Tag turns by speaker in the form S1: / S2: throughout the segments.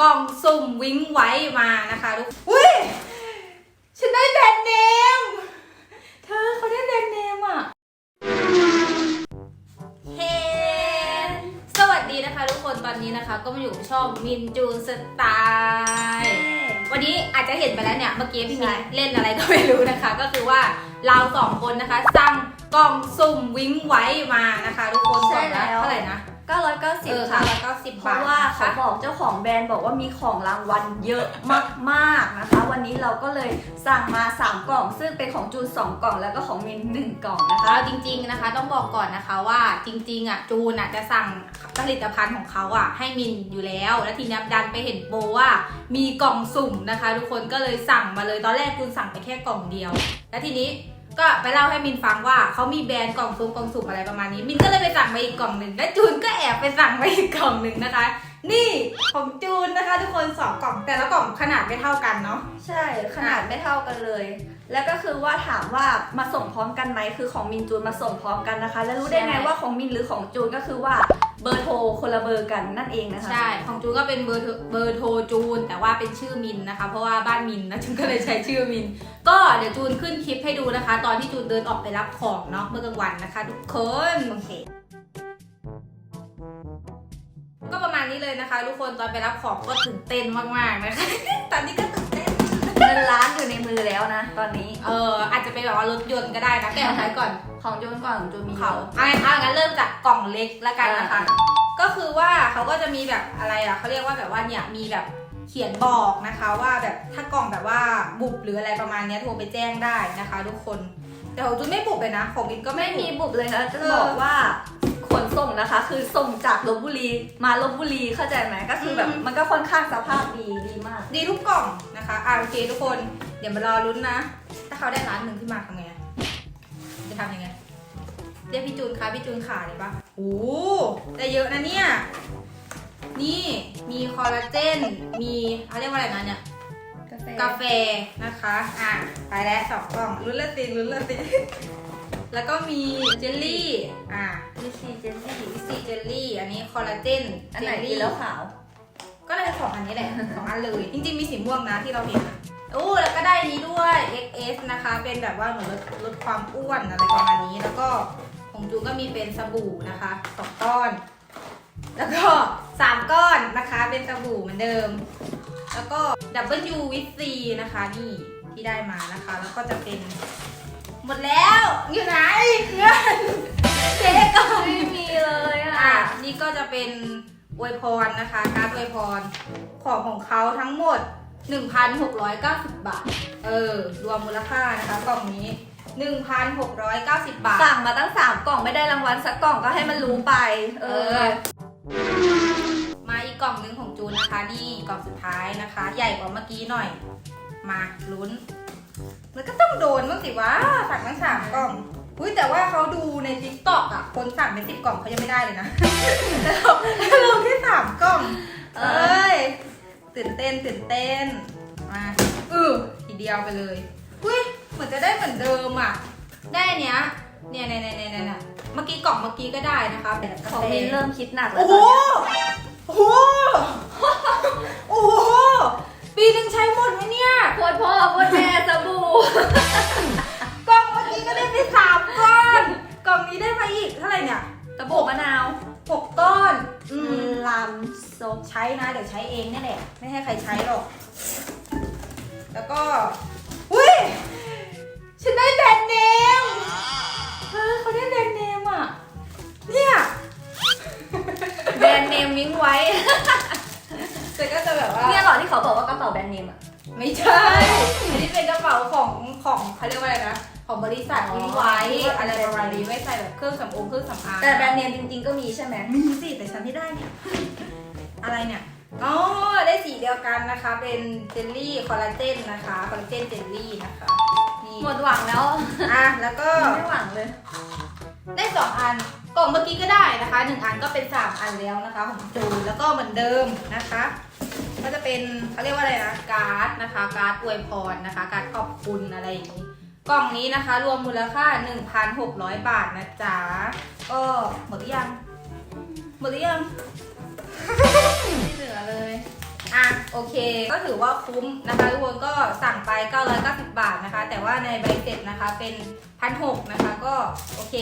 S1: กล่องสุ่มวิ้งไว้มานะคะทุกอุ้ยฉันได้แบรนด์เนม เธอเขาได้แบรนด์เนมอะเฮ้สวัสดีนะคะทุกคนตอนนี้นะคะ ก็มาอยู่กับช่องมินจูนสไตล์วันนี้อาจจะเห็นไปแล้วเนี่ย เมื่อกี้พี่มินเล่นอะไรก็ไม่รู้นะคะ ก็คือว่าเราสองคนนะคะสั่งกล่องสุ่มวิ้งไว้มานะคะ ทุกคน
S2: ใช่ 990
S1: เออ
S2: ค่ะ
S1: แล้วก็สิบ
S2: เพ
S1: บาท
S2: ราะว่า
S1: นะ
S2: เขา
S1: คะ
S2: บอกเจ้าของแบรนด์บอกว่ามีของรางวัลเยอะมากๆนะคะ วันนี้เราก็เลยสั่งมา 3 กล่อง ซึ่งเป็นของจูน 2 กล่อง แล้วก็ของมิน1กล่องนะคะ
S1: เอาจริง ๆนะคะ ต้องบอกก่อนนะคะว่าจริงๆอะจูนอะจะสั่งผลิตภัณฑ์ของเขาอะให้มินอยู่แล้ว แล้วทีนี้ดันไปเห็นโปรว่า มีกล่องสุ่มนะคะ ทุกคนก็เลยสั่งมาเลยตอนแรกจูนสั่งไปแค่กล่องเดียว แล้วทีนี้ ก็ไปเล่าให้มินฟังว่าเขามีแบรนด์กล่องซุปกล่องสุ่มอะไรประมาณนี้ มินก็เลยไปสั่งมาอีกกล่องหนึ่งและจูนก็แอบไปสั่งมาอีกกล่องหนึ่งนะคะ นี่ของจูนนะคะ ทุกคนสองกล่องแต่ละกล่องขนาดไม่เท่ากันเนาะ
S2: ใช่ขนาดไม่เท่ากันเลย แล้วก็คือว่าถามว่ามาส่งพร้อมกันไหมคือของมินจูนมาส่งพร้อมกันนะคะ แล้วรู้ได้ไง
S1: ใช่
S2: ว่าของมินหรือของจูนก็คือว่าเบอร์โทรคนละเบอร์กันนั่นเองนะคะ
S1: ใช่ ของจูนก็เป็นเบอร์โทรเบอร์โทรจูน แต่ว่าเป็นชื่อมินนะคะ เพราะว่าบ้านมินนะจูนก็เลยใช้ชื่อมิน ก็เดี๋ยวจูนขึ้นคลิปให้ดูนะคะ ตอนที่จูนเดินออกไปรับของเนาะเมื่อกลางวันนะคะ ทุกคน
S2: โอเค
S1: ก็ประมาณนี้เลยนะคะ ทุกคนตอนไปรับของก็ตื่นเต้นมากๆนะคะตอนนี้ก็
S2: แล้วนะ ตอนนี้
S1: เอออาจจะเป็นแบบว่ารถยนต์ก็ได้นะแกะท้ายก่อน
S2: ของจูนก่อนของจูนมี
S1: เขาเอางั้นเอางั้นเริ่มจากกล่องเล็กแล้วกันนะคะ
S2: อ่า
S1: ก็คือว่าเขาก็จะมีแบบอะไรอะเขาเรียกว่าแบบว่าเนี่ยมีแบบเขียนบอกนะคะว่าแบบถ้ากล่องแบบว่าบุบหรืออะไรประมาณเนี้ยโทรไปแจ้งได้นะคะ ทุกคน แต่ของจุนไม่บุบเลยนะของมินก็
S2: ก็
S1: ไม่
S2: ไม่
S1: มี
S2: มีบุบเลยนะจะ
S1: เออ
S2: บอกว่า ขนส่งนะคะ คือส่งจากลบบุรีมาลบบุรีเข้าใจไหมก็คือแบบ
S1: อืม
S2: มันก็ค่อนข้างสภาพดีดีมาก
S1: ดีทุกกล่องนะคะอ่าโอเคทุกคน เดี๋ยวมารอลุ้นนะ ถ้าเขาได้ร้านหนึ่งขึ้นมาทำไงอะจะทำยังไง เรียกพี่จูนคะพี่จูนขาเลยปะโอ้ได้เยอะนะเนี่ย นี่มีคอลลาเจน มีเขาเรียกว่าอะไรนะเนี่ย
S2: กาแฟ
S1: กาแฟนะคะ อะ ไปแล้วสองกล่องลุ้นละติลุ้นละติ แล้วก็มีเจลลี่อะ
S2: วิซีเจลลี่
S1: วิซีเจลลี่ อันนี้คอลลาเจน
S2: อัน
S1: เจ
S2: ไหน
S1: ล
S2: กิ
S1: ลี่
S2: นแล้วขาว
S1: ก็เลยสองอันนี้แหละสองอันเลย จริงๆ มีสีม่วงนะที่เราเห็นอะโอ้แล้วก็ได้อันนี้ด้วย XS นะคะ เป็นแบบว่าเหมือนลดลดความอ้วนอะไรประมาณนี้แล้วก็ของจูนก็มีเป็นสบู่นะคะสองก้อน แล้วก็สามก้อนนะคะเป็นสบู่เหมือนเดิม แล้วก็ W with C นะคะนี่ที่ได้มานะคะ แล้วก็จะเป็น หมดแล้ว อยู่ไหนเงินเจ๊ก่อน
S2: ไม่มีเลย
S1: อะ
S2: อะ
S1: นี่ก็จะเป็นอวยพรนะคะ การดอวยพรของของเขาทั้งหมด 1,690 บาท เออ รวมมูลค่านะคะกล่องนี้ 1,690 บาท
S2: สั่งมาตั้งสามกล่องไม่ได้รางวัลสักกล่องก็ให้มันรู้ไปเอ
S1: เอ
S2: อ
S1: อ มาอีกกล่องหนึ่งของจูนนะคะ นี่กล่องสุดท้ายนะคะ ใหญ่กว่าเมื่อกี้หน่อย มาลุ้น แล้วก็ต้องโดนบ้างสิวะสั่งทั้งสามกล่องอุ้ยแต่ว่าเขาดูในทิกตอกอะ คนสั่งเป็นสิบกล่องเขายังไม่ได้เลยนะแล้วเราแล้วเราแค่สามกล่อง
S2: เอ
S1: เอ
S2: อ้
S1: ยตื่นเต้นตื่นเต้นมาอือทีเดียวไปเลยอุ้ยเหมือนจะได้เหมือนเดิมอะ ได้อันเนี้ยเนี่ยเนี่ยเนี่ยเนี่ยเนี่ยเมื่อกี้กล่องเมื่อกี้ก็ได้นะคะเป็นกา
S2: ของ
S1: แฟ
S2: มินเริ่มคิดหนักแล้ว
S1: โอ้โห
S2: ตอนเนี้ย
S1: โอ้โหโอ้โห ปีหนึ่งใช้หมดไหมเนี่ย
S2: โคตรพ่อโคตรแม่สบู่
S1: กล่องเมื่อกี้ก็ได้ไปสามก้อน กล่องนี้ได้มาอีกเท่าไหร่เนี่ย
S2: สบู่มะนาว
S1: หกก้อนอืม
S2: ลำซ
S1: ใช้นะ เดี๋ยวใช้เองนี่แหละ ไม่ให้ใครใช้หรอก แล้วก็อุ้ยฉันได้แบรนด์เนมเธอเขาได้แบรนด์เนมอะ เนี่ย
S2: แบรนด์เนมมิ้งไว้
S1: แต่ก็จะแบบว่า
S2: เนี่ยเหรอที่เขาบอกว่ากระเป๋าแบรนด์เนมอะ
S1: ไม่ใช่ อันนี้เป็นกระเป๋าของของเขาเรียกว่าอะไรนะ ของบริษัท
S2: อ๋อ
S1: ทิ้งไว้อะไรประมาณนี้ไว้ใส่แบบเครื่องสำอางเครื่องสำอาง
S2: แต่แบรนด์เนมจริงๆก็มีใช่ไหม
S1: มีสิแต่ฉันไม่ได้เนี่ย อะไรเนี่ย อ๋อได้สีเดียวกันนะคะ เป็นเจลลี่คอลลาเจนนะคะคอลลาเจนเจลลี่นะคะ นี่
S2: หมดหวังแล้ว
S1: อะแล้วก็
S2: ไม่หวังเลย
S1: ได้สองอัน กล่องเมื่อกี้ก็ได้นะคะหนึ่งอันก็เป็นสามอันแล้วนะคะของจูนแล้วก็เหมือนเดิมนะคะ ก็จะเป็นเขาเรียกว่าอะไรนะการ์ดนะคะ การ์ดอวยพรนะคะ การ์ดขอบคุณอะไรอย่างนี้กล่องนี้นะคะ รวมมูลค่า 1,600 บาทนะจ๊ะก็หมดหรือยัง หมดหรือยัง
S2: ไม่เหลือเลย
S1: อะโอเค ก็ถือว่าคุ้มนะคะทุกคนก็สั่งไป 990 บาทนะคะ แต่ว่าในใบเสร็จนะคะเป็นพันหกนะคะ ก็โอเค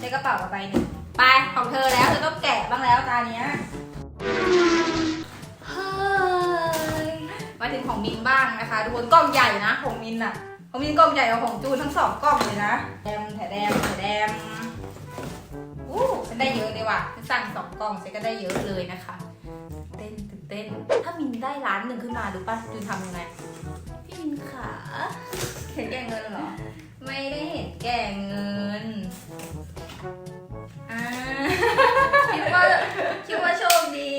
S1: ได้กระเป๋ากับใบหนึ่งไปของเธอแล้วเธอต้องแกะบ้างแล้วตาเนี้ย
S2: เฮ้ย
S1: มาถึงของมินบ้างนะคะทุกคนกล้องใหญ่นะของมินอะของมินกล้องใหญ่กว่าของจูนทั้งสองกล้องเลยนะแดมแถแดมแถแดมอู้ฉันได้เยอะเลยว่ะฉันสั่งสองกล้องฉันก็ได้เยอะเลยนะคะ นตื่นเต้นถ้ามินได้ล้านหนึ่งขึ้นมาดูป่ะจูนทำยังไง
S2: พี่มินขาเห็นแก่เงินเหรอ
S1: ไม่ได้เห็นแก่เงินอ่า
S2: คิดว่าคิดว่าโชคดี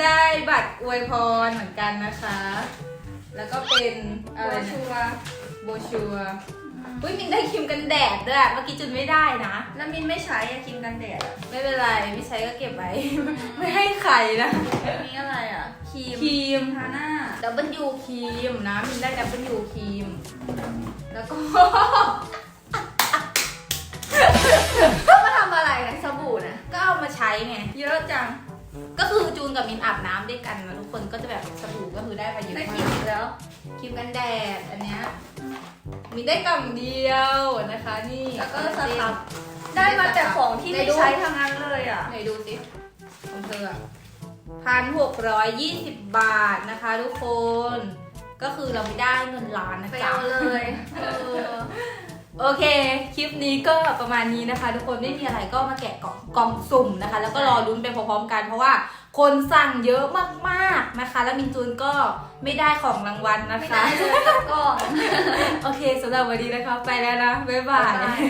S1: ได้บัตรอวยพรเหมือนกันนะคะ แล้วก็เป็นอะไร
S2: โบ
S1: นะ
S2: ชัวร์
S1: โบชัวร์ อุ้ยมินได้ครีมกันแดดด้วยเมื่อกี้จุนไม่ได้นะ
S2: แล้วมินไม่ใช้อะครีมกันแดดอะ
S1: ไม่เป็นไรไม่ใช้ก็เก็บไว้ ไม่ให้ใครนะ
S2: มีอะไรอะครีม
S1: ครีม
S2: ทาหน้า
S1: ดับเบิลยูครีมนะมินได้ดับเบิลยูครีมแล้วก็
S2: ก็มาทำอะไรนะสบู่นะ
S1: ก็เอามาใช้ไง
S2: เยอะจัง
S1: ก็คือจูนกับมินอาบน้ำด้วยกันนะทุกคนก็จะแบบสบู่ก็คือได้มาเยอะ
S2: ได้
S1: มา
S2: ครีม
S1: ก
S2: อีกแล้ว
S1: ครีมกันแดดอันเนี้ย มินได้กล่องเดียวนะคะ นี่
S2: แล้วก็สครับได้มาแต่ของที่ไม่ใช้ทั้งนั้นเลยอะ
S1: ไหนดูสิของเธอพันหกร้อยยี่สิบบาทนะคะ ทุกคน ก็คือเราไม่ได้เงินล้านนะ
S2: ไป
S1: จ๊ะ
S2: เอาเลยเออ
S1: โอเค คลิปนี้ก็ประมาณนี้นะคะ ทุกคนไม่มีอะไรก็มาแกะกล่องกล่องสุ่มนะคะ แล้วก็รอลุ้นไปพร้อมๆกันเพราะว่า คนสั่งเยอะมากๆนะคะ แล้วมินจูนก็ไม่ได้ของรางวัลนะ
S2: ไม่
S1: คะ
S2: ได้เลยก็
S1: โอเคสำหรับวันนี้นะคะ ไปแล้วนะ บ๊ายบา
S2: บ๊ายบา
S1: ย